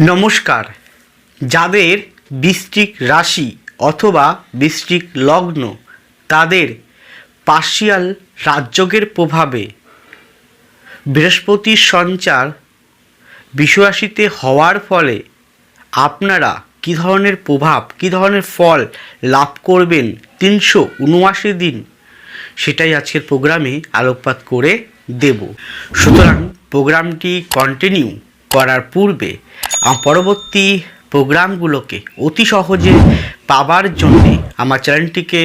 নমস্কার। যাদের বৃষ্টিক রাশি অথবা বৃষ্টিক লগ্ন, তাদের পার্শিয়াল রাজযোগের প্রভাবে বৃহস্পতির সঞ্চার বিশ্বরাশিতে হওয়ার ফলে আপনারা কী ধরনের প্রভাব, কী ধরনের ফল লাভ করবেন তিনশো উনআশি দিন? সেটাই আজকের প্রোগ্রামে আলোকপাত করে দেব। সুতরাং প্রোগ্রামটি কন্টিনিউ করার পূর্বে পরবর্তী প্রোগ্রামগুলোকে অতি সহজে পাবার জন্যে আমার চ্যানেলটিকে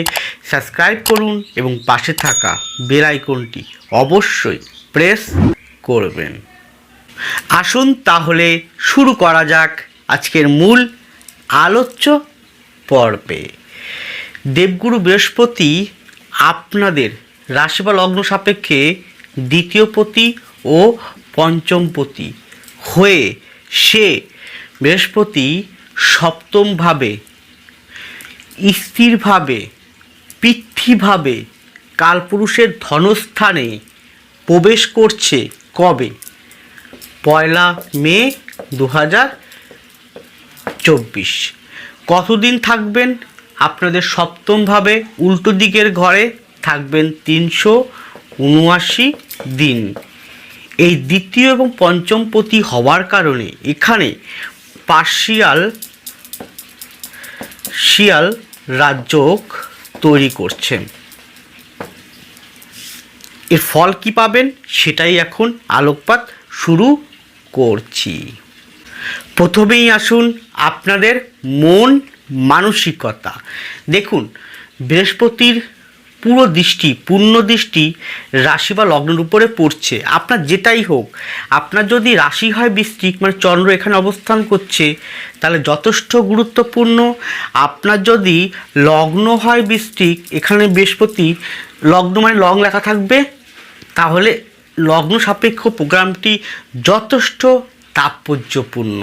সাবস্ক্রাইব করুন এবং পাশে থাকা বেল আইকনটি অবশ্যই প্রেস করবেন। আসুন তাহলে শুরু করা যাক আজকের মূল আলোচ্য পর্বে। দেবগুরু বৃহস্পতি আপনাদের রাশি বা লগ্ন সাপেক্ষে দ্বিতীয় পতি ও পঞ্চমপতি হয়ে সে বৃহস্পতি সপ্তমভাবে, স্থিরভাবে পৃথ্বীভাবে কালপুরুষের ধনস্থানে প্রবেশ করছে কবে? পয়লা মে দু হাজার চব্বিশ। কতদিন থাকবেন? আপনাদের সপ্তমভাবে উল্টো দিকের ঘরে থাকবেন তিনশো উনআশি দিন। এই দ্বিতীয় এবং পঞ্চম পতি হওয়ার কারণে এখানে পার্শিয়াল শিয়াল রাজযোগ তৈরি করছেন এর ফল কি পাবেন সেটাই এখন আলোকপাত শুরু করছি। প্রথমেই আসুন আপনাদের মন মানসিকতা। দেখুন, বৃহস্পতির পুরো দৃষ্টি, পূর্ণ দৃষ্টি রাশি বা লগ্নের উপরে পড়ছে। আপনার যেটাই হোক, আপনার যদি রাশি হয় বৃষ্টিক মানে চন্দ্র এখানে অবস্থান করছে, তাহলে যথেষ্ট গুরুত্বপূর্ণ। আপনার যদি লগ্ন হয় বৃষ্টিক এখানে বৃহস্পতি, লগ্ন মানে লং লেখা থাকবে, তাহলে লগ্ন সাপেক্ষ প্রোগ্রামটি যথেষ্ট তাৎপর্যপূর্ণ।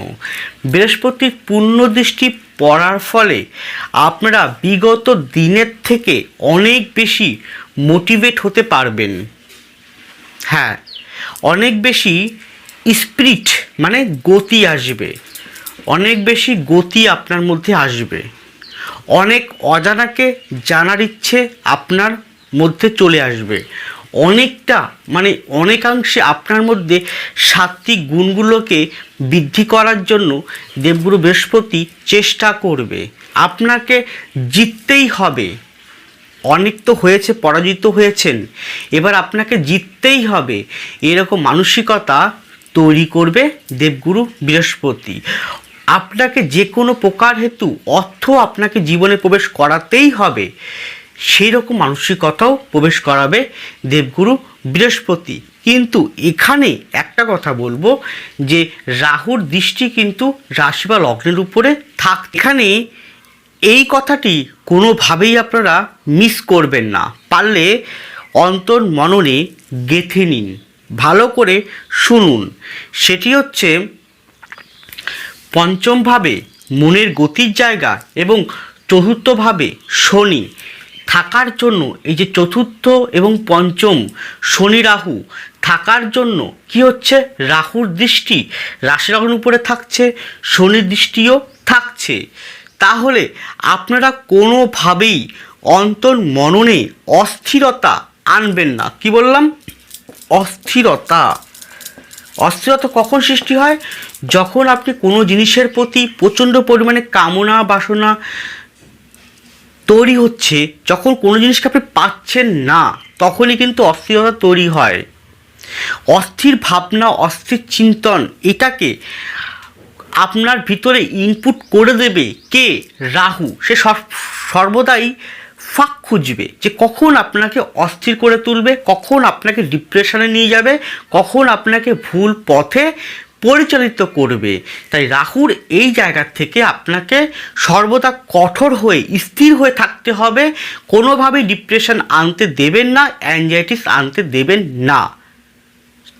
বৃহস্পতির পূর্ণ দৃষ্টি পড়ার ফলে আপনারা বিগত দিনের থেকে অনেক বেশি মোটিভেট হতে পারবেন। হ্যাঁ অনেক বেশি স্পিরিট মানে গতি আসবে। অনেক বেশি গতি আপনার মধ্যে আসবে। অনেক অজানাকে জানার ইচ্ছে আপনার মধ্যে চলে আসবে। অনেকটা মানে অনেকাংশে আপনার মধ্যে সাত্বিক গুণগুলোকে বৃদ্ধি করার জন্য দেবগুরু বৃহস্পতি চেষ্টা করবে। আপনাকে জিততেই হবে। অনেক তো হয়েছে, পরাজিত হয়েছেন। এবার আপনাকে জিততেই হবে। এরকম মানসিকতা তৈরি করবে দেবগুরু বৃহস্পতি। আপনাকে যে কোনো প্রকার হেতু, অর্থ আপনাকে জীবনে প্রবেশ করাতেই হবে। সেই রকম মানসিকতাও প্রবেশ করাবে দেবগুরু বৃহস্পতি। কিন্তু এখানে একটা কথা বলব যে রাহুর দৃষ্টি কিন্তু রাশি বা লগ্নের উপরে থাক এখানে এই কথাটি কোনোভাবেই আপনারা মিস করবেন না। পারলে অন্তর মননে গেঁথে নিন, ভালো করে শুনুন। সেটি হচ্ছে পঞ্চমভাবে মনের গতির জায়গা এবং চতুর্থভাবে শনি। থাকার জন্য, এই যে চতুর্থ এবং পঞ্চম শনি রাহু, থাকার জন্য কি হচ্ছে? রাহুর দৃষ্টি রাশি লগ্নের উপরে থাকছে, শনির দৃষ্টিও থাকছে। তাহলে আপনারা কোনোভাবেই অন্তর মননে অস্থিরতা আনবেন না। কি বললাম? অস্থিরতা। অস্থিরতা কখন সৃষ্টি হয়? যখন আপনি কোনো জিনিসের প্রতি প্রচণ্ড পরিমাণে কামনা, বাসনা তৈরি হচ্ছে, যখন কোনো জিনিসকে আপনি পাচ্ছেন না, তখনই কিন্তু অস্থিরতা তৈরি হয়। অস্থির ভাবনা, অস্থির চিন্তন, এটাকে আপনার ভিতরে ইনপুট করে দেবে কে? রাহু। সে সর- সর্বদাই ফাঁক খুঁজবে যে কখন আপনাকে অস্থির করে তুলবে, কখন আপনাকে ডিপ্রেশনে নিয়ে যাবে, কখন আপনাকে ভুল পথে পরিচালিত করবে। তাই রাহুর এই জায়গা থেকে আপনাকে সর্বদা কঠোর হয়ে, স্থির হয়ে থাকতে হবে। কোনোভাবেই ডিপ্রেশন আনতে দেবেন না অ্যাংজাইটিস আনতে দেবেন না।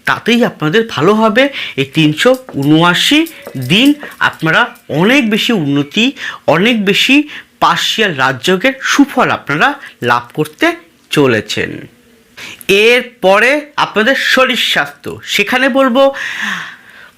তাতেই আপনাদের ভালো হবে। এই তিনশো উনআশি দিন আপনারা অনেক বেশি উন্নতি, অনেক বেশি পার্শিয়াল রাজযোগের সুফল আপনারা লাভ করতে চলেছেন। এরপরে আপনাদের শরীর স্বাস্থ্য। সেখানে বলব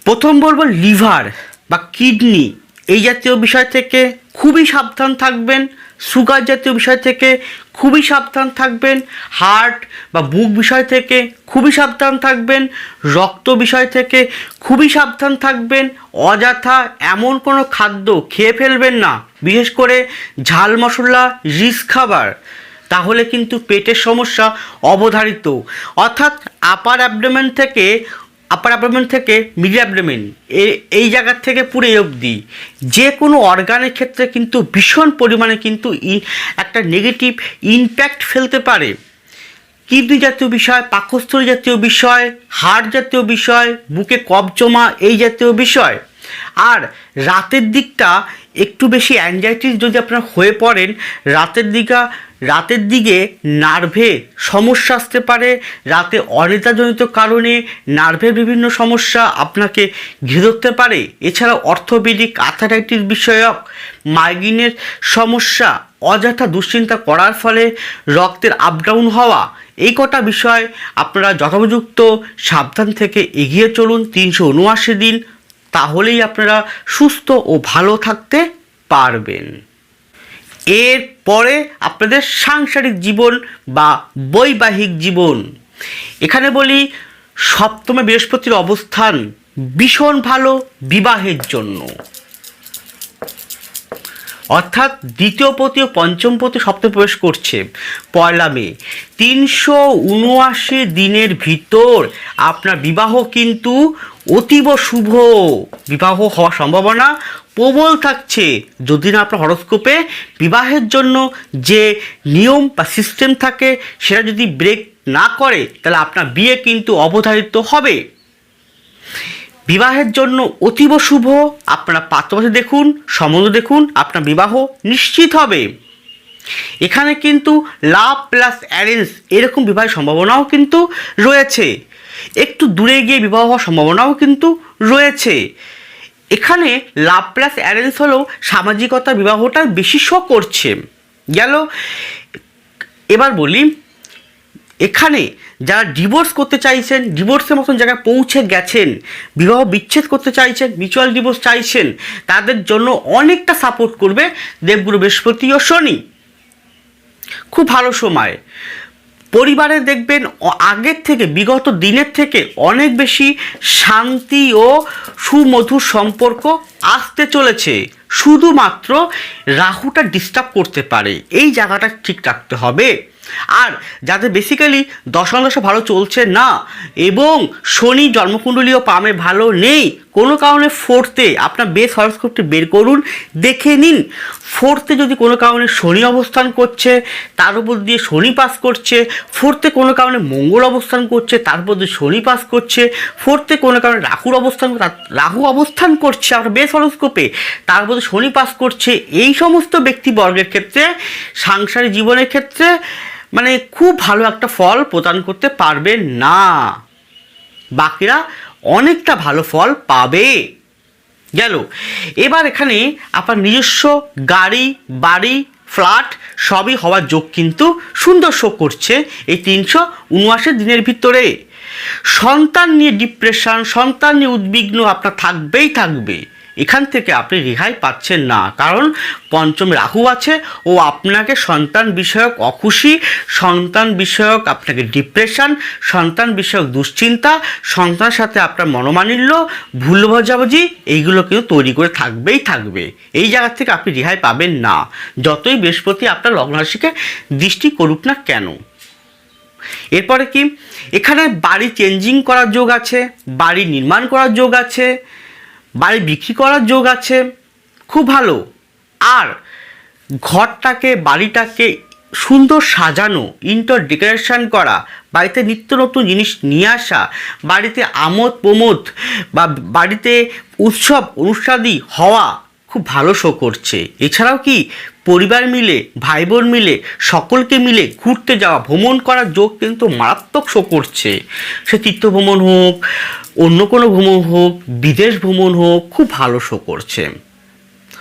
প্রথম বলব লিভার বা কিডনি। এই জাতীয় বিষয় থেকে খুবই সাবধান থাকবেন, সুগার জাতীয় বিষয় থেকে খুবই সাবধান থাকবেন, হার্ট বা বুক বিষয় থেকে খুবই সাবধান থাকবেন, রক্ত বিষয় থেকে খুবই সাবধান থাকবেন, অযথা এমন কোনো খাদ্য খেয়ে ফেলবেন না, বিশেষ করে ঝাল মশলা, রিচ খাবার। তাহলে কিন্তু পেটের সমস্যা অবধারিত। অর্থাৎ আপার অ্যাবডোমেন থেকে আপার অ্যাবডোমেন থেকে মিডল অ্যাবডোমেন এই জায়গার থেকে পুরো অবধি। যে কোনো অর্গানের ক্ষেত্রে কিন্তু ভীষণ পরিমাণে কিন্তু একটা নেগেটিভ ইমপ্যাক্ট ফেলতে পারে। কিডনি জাতীয় বিষয়, পাকস্থলী জাতীয় বিষয় হাড় জাতীয় বিষয়, বুকে কফ জমা, এই জাতীয় বিষয়। আর রাতের দিকটা একটু বেশি অ্যাংজাইটি যদি আপনার হয়ে পড়েন, রাতের দিকা রাতের দিকে নার্ভে সমস্যা আসতে পারে, রাতে অনিদ্রাজনিত কারণে নার্ভের বিভিন্ন সমস্যা আপনাকে ঘিরে ধরতে পারে। এছাড়াও অর্থোপেডিক আর্থারাইটিস বিষয়ক মাইগ্রেনের সমস্যা, অযথা দুশ্চিন্তা করার ফলে রক্তের আপ ডাউন হওয়া। এই কটা বিষয় আপনারা যথোপযুক্ত সাবধান থেকে এগিয়ে চলুন তিনশো উনআশি দিন। তাহলেই আপনারা সুস্থ ও ভালো থাকতে পারবেন। এরপরে আপনাদের সাংসারিক জীবন বা বৈবাহিক জীবন। এখানে বলি, সপ্তমে বৃহস্পতির অবস্থান ভীষণ ভালো, বিবাহের জন্য। অর্থাৎ দ্বিতীয় পতি ও পঞ্চম পতি সপ্তমে প্রবেশ করছে, পয়লা মে। তিনশো উনআশি দিনের ভিতর আপনার বিবাহ কিন্তু অতীব শুভ বিবাহ হওয়ার সম্ভাবনা প্রবল থাকছে। যদি না আপনার হরস্কোপে বিবাহের জন্য যে নিয়ম বা সিস্টেম থাকে, সেটা যদি ব্রেক না করে, তাহলে আপনার বিয়ে কিন্তু অবধারিত হবে। বিবাহের জন্য অতীব শুভ, আপনারা পাত্রপাত্রী দেখুন, সম্বন্ধ দেখুন, আপনার বিবাহ নিশ্চিত হবে। এখানে কিন্তু লাভ প্লাস অ্যারেঞ্জ এরকম বিবাহের সম্ভাবনাও কিন্তু রয়েছে। একটু দূরে গিয়ে বিবাহ হওয়ার সম্ভাবনাও কিন্তু রয়েছে। এখানে লাভ প্লাস অ্যারেঞ্জ হলেও সামাজিকতা বিবাহটা বেশি শো করছে। গেল? এবার বলি, এখানে যারা ডিভোর্স করতে চাইছেন ডিভোর্সের মতন জায়গায় পৌঁছে গেছেন, বিবাহ বিচ্ছেদ করতে চাইছেন মিউচুয়াল ডিভোর্স চাইছেন, তাদের জন্য অনেকটা সাপোর্ট করবে দেবগুরু বৃহস্পতি ও শনি। খুব ভালো সময়। পরিবারে দেখবেন আগের থেকে, বিগত দিনের থেকে অনেক বেশি শান্তি ও সুমধুর সম্পর্ক আসতে চলেছে। শুধুমাত্র রাহুটা ডিস্টার্ব করতে পারে। এই জায়গাটা ঠিক রাখতে হবে। আর যাদের বেসিক্যালি দশাদশা ভালো চলছে না, এবং শনি জন্মকুণ্ডলীয় পামে ভালো নেই কোনো কারণে ফোর্থে আপনার বেস হরস্কোপটি বের করুন, দেখে নিন। ফোর্থে যদি কোনো কারণে শনি অবস্থান করছে, তার উপর দিয়ে শনি পাস করছে ফোর্থে কোনো কারণে মঙ্গল অবস্থান করছে, তার উপর দিয়ে শনি পাস করছে ফোর্থে কোনো কারণে রাহুর অবস্থান রাহু অবস্থান করছে আপনার বেস হরস্কোপে তার উপর শনি পাস করছে, এই সমস্ত ব্যক্তিবর্গের ক্ষেত্রে, সাংসারিক জীবনের ক্ষেত্রে মানে খুব ভালো একটা ফল প্রদান করতে পারবে না। বাকিরা অনেকটা ভালো ফল পাবে। গেল। এবার এখানে আপনার নিজস্ব গাড়ি, বাড়ি, ফ্ল্যাট সবই হওয়ার যোগ কিন্তু সুন্দর শো করছে এই তিনশো উনআশি দিনের ভিতরে। সন্তান নিয়ে ডিপ্রেশন সন্তান নিয়ে উদ্বিগ্ন আপনার থাকবেই থাকবে। এখান থেকে আপনি রেহাই পাচ্ছেন না। কারণ পঞ্চম রাহু আছে ও আপনাকে সন্তান বিষয়ক অখুশি, সন্তান বিষয়ক আপনাকে ডিপ্রেশন সন্তান বিষয়ক দুশ্চিন্তা, সন্তানের সাথে আপনার মনোমানিল্য ভুল বোঝাবুঝি, এইগুলো কিন্তু তৈরি করে থাকবেই থাকবে। এই জায়গা থেকে আপনি রেহাই পাবেন না। যতই বৃহস্পতি আপনার লগ্নরাশিকে দৃষ্টি করুক না কেন। এরপরে কি? এখানে বাড়ি চেঞ্জিং করার যোগ আছে, বাড়ি নির্মাণ করার যোগ আছে বাড়ি বিক্রি করার যোগ আছে, খুব ভালো। আর ঘরটাকে, বাড়িটাকে সুন্দর সাজানো ইন্টার ডেকোরেশন করা, বাড়িতে নিত্য নতুন জিনিস নিয়ে আসা, বাড়িতে আমোদ প্রমোদ বা বাড়িতে উৎসব, অনুষ্ঠাদি হওয়া খুব ভালো শো করছে। এছাড়াও কি পরিবার মিলে ভাই বোন মিলে, সকলকে মিলে ঘুরতে যাওয়া, ভ্রমণ করার যোগ কিন্তু মারাত্মক শো করছে। সে তীর্থ ভ্রমণ হোক, অন্য কোনো ভ্রমণ হোক, বিদেশ ভ্রমণ হোক, খুব ভালো শো করছে।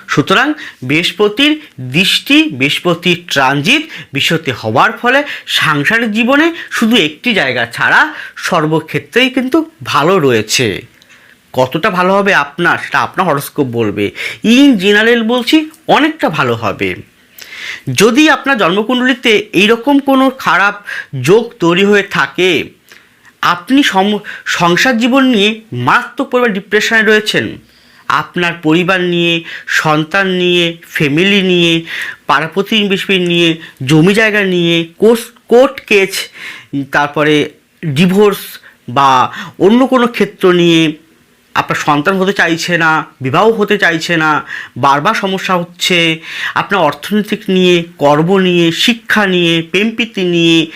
সুতরাং বৃহস্পতির দৃষ্টি, বৃহস্পতির ট্রানজিট বিষয়তে হওয়ার ফলে সাংসারিক জীবনে শুধু একটি জায়গা ছাড়া সর্বক্ষেত্রেই কিন্তু ভালো রয়েছে। কতটা ভালো হবে আপনার সেটা আপনার হরস্কোপ বলবে। ইন জেনারেল বলছি অনেকটা ভালো হবে। যদি আপনার জন্মকুণ্ডলিতে এইরকম কোনো খারাপ যোগ তৈরি হয়ে থাকে, আপনি সংসার জীবন নিয়ে মারাত্মক পরিমাণ ডিপ্রেশনে রয়েছেন। আপনার পরিবার নিয়ে, সন্তান নিয়ে ফ্যামিলি নিয়ে পাড়া প্রতিবেশী নিয়ে, জমি জায়গা নিয়ে, কোর্স, কোর্ট কেস, তারপরে ডিভোর্স বা অন্য কোনো ক্ষেত্র নিয়ে আপনার সন্তান হতে চাইছে না, বিবাহ হতে চাইছে না, বারবার সমস্যা হচ্ছে, আপনার অর্থনৈতিক নিয়ে, কর্ম নিয়ে, শিক্ষা নিয়ে, প্রেমপ্রীতি নিয়ে,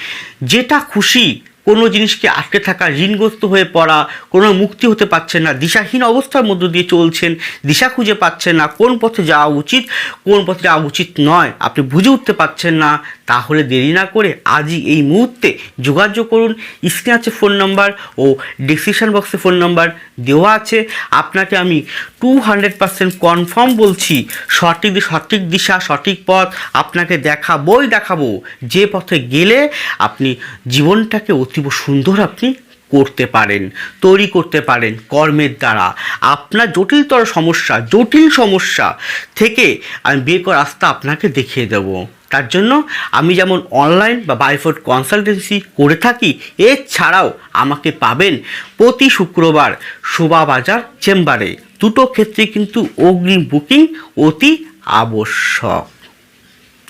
যেটা খুশি, কোনো জিনিসকে আটকে থাকা, ঋণগ্রস্ত হয়ে পড়া, কোনো মুক্তি হতে পারছেন না, দিশাহীন অবস্থার মধ্য দিয়ে চলছেন, দিশা খুঁজে পাচ্ছেন না, কোন পথে যাওয়া উচিত, কোন পথে যাওয়া উচিত নয়, আপনি বুঝে উঠতে পারছেন না তাহলে দেরি না করে আজই এই মুহূর্তে যোগাযোগ করুন। স্ক্রিনে আছে ফোন নাম্বার ও ডিসক্রিপশন বক্সে ফোন নাম্বার দেওয়া আছে। আপনাকে আমি টু হান্ড্রেড পার্সেন্ট কনফার্ম বলছি, সঠিক সঠিক দিশা, সঠিক পথ আপনাকে দেখাবই, দেখাবো। যে পথে গেলে আপনি জীবনটাকে অতীব সুন্দর আপনি করতে পারেন, তৈরি করতে পারেন কর্মের দ্বারা। আপনার জটিলতর সমস্যা, জটিল সমস্যা থেকে আমি বের করার রাস্তা আপনাকে দেখিয়ে দেব। তার জন্য আমি যেমন অনলাইন বা বাইফোর্ড কনসালটেন্সি করে থাকি, এছাড়াও আমাকে পাবেন প্রতি শুক্রবার শোভাবাজার চেম্বারে। দুটো ক্ষেত্রে কিন্তু অগ্রিম বুকিং অতি আবশ্যক।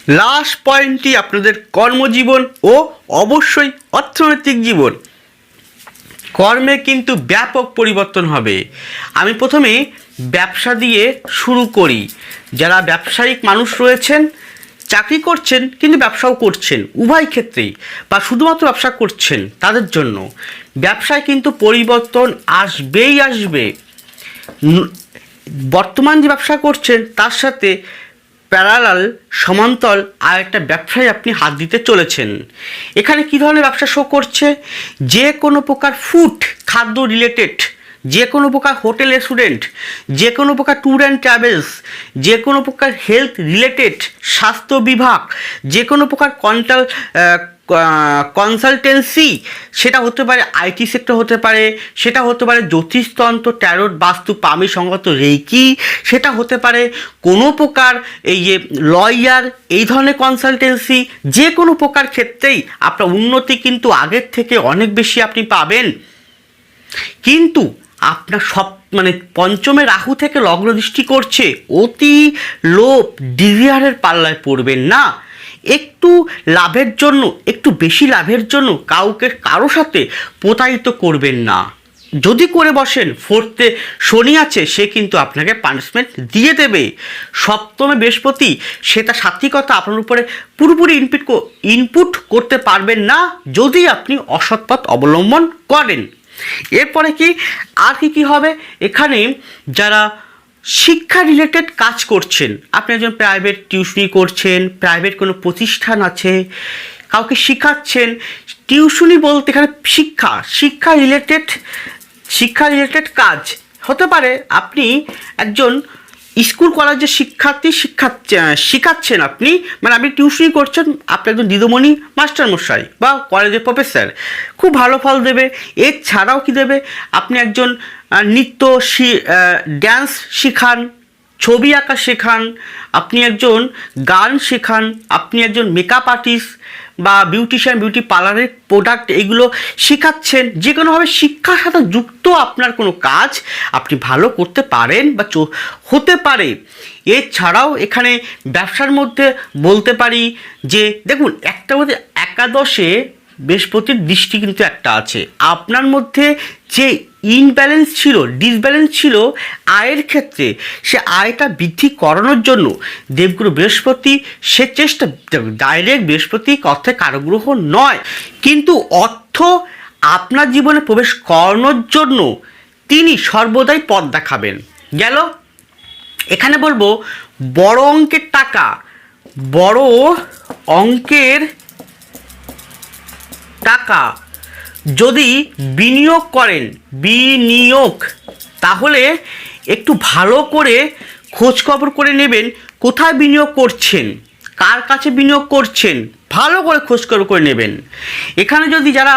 লাস্ট পয়েন্টটি আপনাদের কর্মজীবন ও অবশ্যই অর্থনৈতিক জীবন। কর্মে কিন্তু ব্যাপক পরিবর্তন হবে। আমি প্রথমে ব্যবসা দিয়ে শুরু করি। যারা ব্যবসায়িক মানুষ রয়েছেন চাকরি করছেন, কিন্তু ব্যবসাও করছেন। উভয় ক্ষেত্রেই, বা শুধুমাত্র ব্যবসা করছেন তাদের জন্য। ব্যবসায় কিন্তু পরিবর্তন আসবেই আসবে। বর্তমান যে ব্যবসা করছেন, তার সাথে প্যারালাল সমান্তর আর একটা ব্যবসায় আপনি হাত দিতে চলেছেন। এখানে কী ধরনের ব্যবসা শো করছে? যে কোনো প্রকার ফুড খাদ্য রিলেটেড যে কোনো প্রকার হোটেল রেস্টুরেন্ট, যে কোনো প্রকার ট্যুর অ্যান্ড ট্রাভেলস, যে কোনো প্রকার হেলথ রিলেটেড স্বাস্থ্য বিভাগ, যে কোনো প্রকার কন্টাল কনসালটেন্সি, সেটা হতে পারে আইটি সেক্টর হতে পারে, সেটা হতে পারে জ্যোতিষতন্ত্র, ট্যারোট, বাস্তু, পামি সংগত রেকি সেটা হতে পারে কোনো প্রকার এই যে লয়ার, এই ধরনের কনসালটেন্সি, যে কোনো প্রকার ক্ষেত্রেই আপনার উন্নতি কিন্তু আগের থেকে অনেক বেশি আপনি পাবেন। কিন্তু আপনার সব মানে পঞ্চমে রাহু থেকে লগ্ন দৃষ্টি করছে, অতি লোভ ডিভিয়ারের পাল্লায় পড়বেন না। একটু লাভের জন্য, একটু বেশি লাভের জন্য কাউকে, কারও সাথে প্রতারিত করবেন না। যদি করে বসেন ফোর্থে শনি আছে, সে কিন্তু আপনাকে পানিশমেন্ট দিয়ে দেবে। সপ্তমে বৃহস্পতি, সে তার সাত্বিকতা আপনার উপরে পুরোপুরি ইনপুট ইনপুট করতে পারবেন না, যদি আপনি অসৎ পথ অবলম্বন করেন। এরপরে কি, আর কি কি হবে? এখানে যারা শিক্ষা রিলেটেড কাজ করছেন, আপনি একজন প্রাইভেট টিউশনি করছেন প্রাইভেট কোনো প্রতিষ্ঠান আছে, কাউকে শেখাচ্ছেন টিউশনি বলতে এখানে শিক্ষা শিক্ষা রিলেটেড শিক্ষা রিলেটেড কাজ হতে পারে। আপনি একজন স্কুল কলেজের শিক্ষার্থী শিক্ষা শেখাচ্ছেন আপনি। মানে আপনি টিউশনি করছেন, আপনি একজন দিদমণি, মাস্টারমশাই বা কলেজের প্রফেসর। খুব ভালো ফল দেবে। এছাড়াও কি দেবে? আপনি একজন নৃত্য ড্যান্স শেখান, ছবি আঁকা শেখান, আপনি একজন গান শেখান, আপনি একজন মেকআপ আর্টিস্ট বা বিউটিশিয়ান বিউটি পার্লারের প্রোডাক্ট এগুলো শেখাচ্ছেন যে কোনোভাবে শিক্ষার সাথে যুক্ত আপনার কোনো কাজ আপনি ভালো করতে পারেন বা হতে পারে। এছাড়াও এখানে ব্যবসার মধ্যে বলতে পারি যে, দেখুন, একটা মধ্যে একাদশে বৃহস্পতির দৃষ্টি কিন্তু একটা আছে। আপনার মধ্যে যে ইনব্যালেন্স ছিল ডিসব্যালেন্স ছিল আয়ের ক্ষেত্রে, সে আয়টা বৃদ্ধি করানোর জন্য দেবগুরু বৃহস্পতি সে চেষ্টা ডাইরেক্ট বৃহস্পতি অর্থে কারগ্রহ নয়, কিন্তু অর্থ আপনার জীবনে প্রবেশ করানোর জন্য তিনি সর্বদাই পথ দেখাবেন। গেল, এখানে বলব, বড় অঙ্কের টাকা, বড় অঙ্কের টাকা যদি বিনিয়োগ করেন, বিনিয়োগ, তাহলে একটু ভালো করে খোঁজ খবর করে নেবেন কোথায় বিনিয়োগ করছেন, কার কাছে বিনিয়োগ করছেন, ভালো করে খোঁজ খবর করে নেবেন। এখানে যদি যারা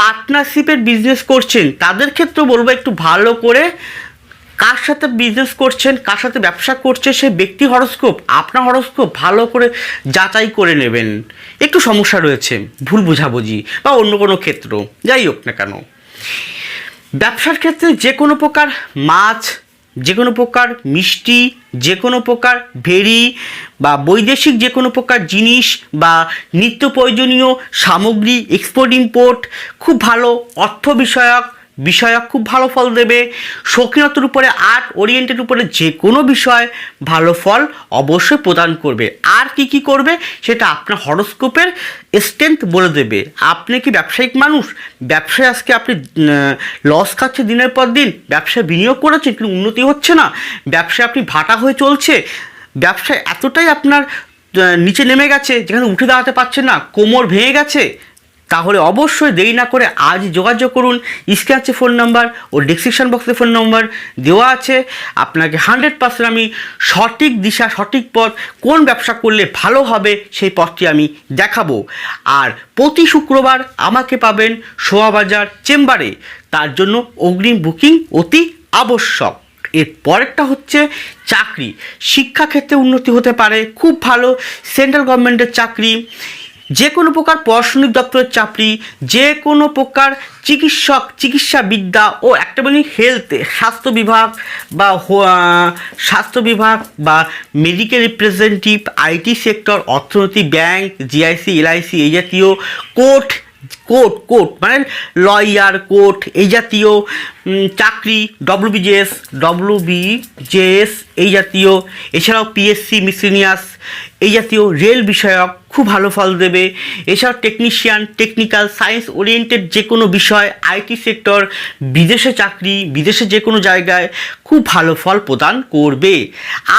পার্টনারশিপের বিজনেস করছেন, তাদের ক্ষেত্রে বলব একটু ভালো করে কার সাথে বিজনেস করছেন, কার সাথে ব্যবসা করছে সে ব্যক্তি হরস্কোপ আপনার হরস্কোপ ভালো করে যাচাই করে নেবেন। একটু সমস্যা রয়েছে, ভুল বোঝাবুঝি বা অন্য কোনো ক্ষেত্র, যাই হোক না কেন। ব্যবসার ক্ষেত্রে যে কোনো প্রকার মাছ, যে কোনো প্রকার মিষ্টি, যে কোনো প্রকার ভেরি বা বৈদেশিক যে কোনো প্রকার জিনিস বা নিত্য প্রয়োজনীয় সামগ্রী এক্সপোর্ট ইম্পোর্ট খুব ভালো অর্থ বিষয়ক বিষয়ক খুব ভালো ফল দেবে। শৌখিনতার উপরে আর্ট ওরিয়েন্টেড উপরে যে কোনো বিষয় ভালো ফল অবশ্যই প্রদান করবে। আর কি কি করবে সেটা আপনার হরস্কোপের স্ট্রেংথ বলে দেবে। আপনি কি ব্যবসায়িক মানুষ? ব্যবসায় আজকে আপনি লস খাচ্ছে দিনের পর দিন। ব্যবসায় বিনিয়োগ করেছেন কিন্তু উন্নতি হচ্ছে না। ব্যবসায় আপনি ভাটা হয়ে চলছে। ব্যবসায় এতটাই আপনার নিচে নেমে গেছে যেখানে উঠে দাঁড়াতে পারছেন না। কোমর ভেঙে গেছে। তাহলে অবশ্যই দেরি না করে আজ যোগাযোগ করুন। স্ক্রিনে আছে ফোন নাম্বার ও ডিসক্রিপশন বক্সে ফোন নাম্বার দেওয়া আছে। আপনাকে হান্ড্রেড পার্সেন্ট আমি সঠিক দিশা, সঠিক পথ কোন ব্যবসা করলে ভালো হবে সেই পথটি আমি দেখাবো। আর প্রতি শুক্রবার আমাকে পাবেন শোয়াবাজার চেম্বারে। তার জন্য অগ্রিম বুকিং অতি আবশ্যক। এর পরেরটা হচ্ছে চাকরি। শিক্ষাক্ষেত্রে উন্নতি হতে পারে, খুব ভালো। সেন্ট্রাল গভর্নমেন্টের চাকরি। যে কোনো প্রকার প্রশাসনিক দপ্তরের চাকরি, যে কোনো প্রকার চিকিৎসক, চিকিৎসাবিদ্যা ও একটা বলি হেলথ স্বাস্থ্য বিভাগ বা স্বাস্থ্য বিভাগ বা মেডিকেল রিপ্রেজেন্টেটিভ আইটি সেক্টর অর্থনীতি ব্যাংক জিআইসি এলআইসি এই জাতীয় কোর্ট কোর্ট কোর্ট মানে লয়ার কোর্ট এই জাতীয় চাকরি ডব্লিউবিজেএস ডব্লিউবিজেএস এই জাতীয়, এছাড়াও পিএসসি মিসিনিয়াস এই জাতীয় রেল বিষয়ক খুব ভালো ফল দেবে। এছাড়াও টেকনিশিয়ান টেকনিক্যাল সায়েন্স ওরিয়েন্টেড যে কোনো বিষয় আইটি সেক্টর বিদেশে চাকরি, বিদেশে যে কোনো জায়গায় খুব ভালো ফল প্রদান করবে।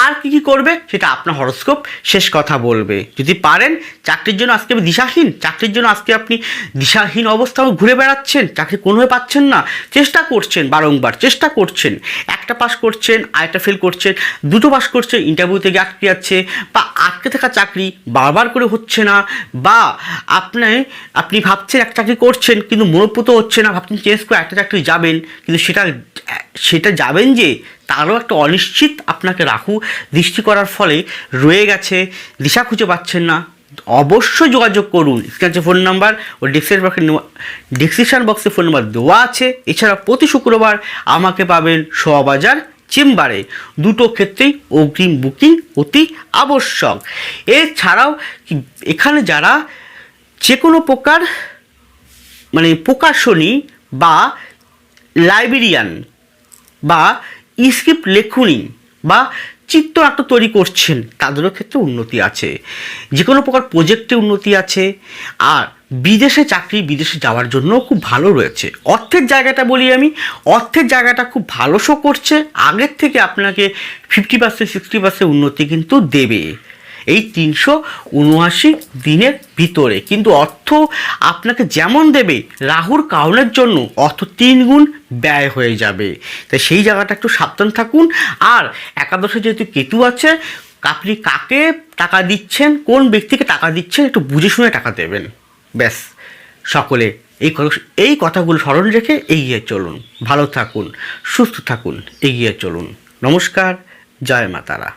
আর কি কি করবে সেটা আপনার হরস্কোপ শেষ কথা বলবে। যদি পারেন, চাকরির জন্য আজকে দিশাহীন, চাকরির জন্য আজকে আপনি দিশাহীন অবস্থাও ঘুরে বেড়াচ্ছেন, চাকরি কোনোভাবে পাচ্ছেন না, চেষ্টা করছেন, বারংবার চেষ্টা করছেন। একটা পাস করছেন, আরেকটা ফেল করছেন, দুটো পাস করছেন ইন্টারভিউ থেকে আটকে যাচ্ছে, বা আটকে থাকা চাকরি বারবার করে হচ্ছে না, বা আপনি আপনি ভাবছেন একটা চাকরি করছেন, কিন্তু মনোপুত হচ্ছে না, ভাবছেন চেঞ্জ করে একটা চাকরি যাবেন, কিন্তু সেটা সেটা যাবেন যে, তারও একটা অনিশ্চিত আপনাকে রাহু দৃষ্টি করার ফলে রয়ে গেছে, দিশা খুঁজে পাচ্ছেন না। অবশ্যই যোগাযোগ করুন, স্ক্রিনে ফোন নাম্বার ও ডিসক্রিপশন বক্সে ডিসক্রিপশন বক্সে ফোন নাম্বার দেওয়া আছে, এছাড়া প্রতি শুক্রবার আমাকে পাবেন শোয়াবাজার চেম্বারে। দুটো ক্ষেত্রেই অগ্রিম বুকিং অতি আবশ্যক। এছাড়াও এখানে যারা যে কোনো প্রকার মানে প্রকাশনী বা লাইব্রেরিয়ান বা স্ক্রিপ্ট লেখনী বা চিত্রনাট্য তৈরি করছেন, তাদেরও ক্ষেত্রে উন্নতি আছে। যে কোনো প্রকার প্রজেক্টে উন্নতি আছে। আর বিদেশে চাকরি, বিদেশে যাওয়ার জন্য খুব ভালো রয়েছে। অর্থের জায়গাটা বলি আমি। অর্থের জায়গাটা খুব ভালো শো করছে। আগের থেকে আপনাকে ফিফটি পার্সেন্ট সিক্সটি পার্সেন্ট উন্নতি কিন্তু দেবে। এই তিনশো উনআশি দিনের ভিতরে। কিন্তু অর্থ আপনাকে যেমন দেবে রাহুর কারণের জন্য অর্থ তিন গুণ ব্যয় হয়ে যাবে। তাই সেই জায়গাটা একটু সাবধান থাকুন। আর একাদশে যেহেতু কেতু আছে, আপনি কাকে টাকা দিচ্ছেন, কোন ব্যক্তিকে টাকা দিচ্ছেন একটু বুঝে শুনে টাকা দেবেন। ব্যাস, সকলে এই এই কথাগুলো স্মরণ রেখে এগিয়ে চলুন। ভালো থাকুন, সুস্থ থাকুন, এগিয়ে চলুন। নমস্কার, জয় মাতারা